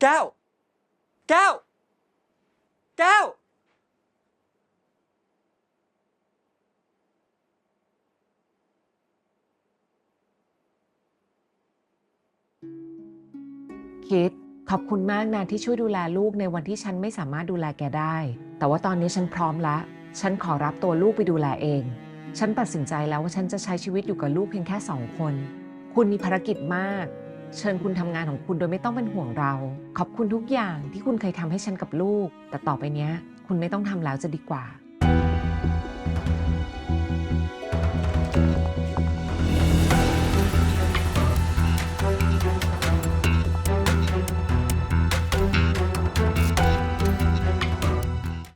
แก้ว แก้ว แก้ว คิด ขอบคุณมากนะที่ช่วยดูแลลูกในวันที่ฉันไม่สามารถดูแลแกได้ แต่ว่าตอนนี้ฉันพร้อมละ ฉันขอรับตัวลูกไปดูแลเอง ฉันตัดสินใจแล้วว่าฉันจะใช้ชีวิตอยู่กับลูกเพียงแค่สองคน คุณมีภารกิจมาก เชิญคุณทำงานของคุณโดยไม่ต้องเป็นห่วงเรา ขอบคุณทุกอย่างที่คุณเคยทำให้ฉันกับลูก แต่ต่อไปเนี้ย คุณไม่ต้องทำแล้วจะดีกว่า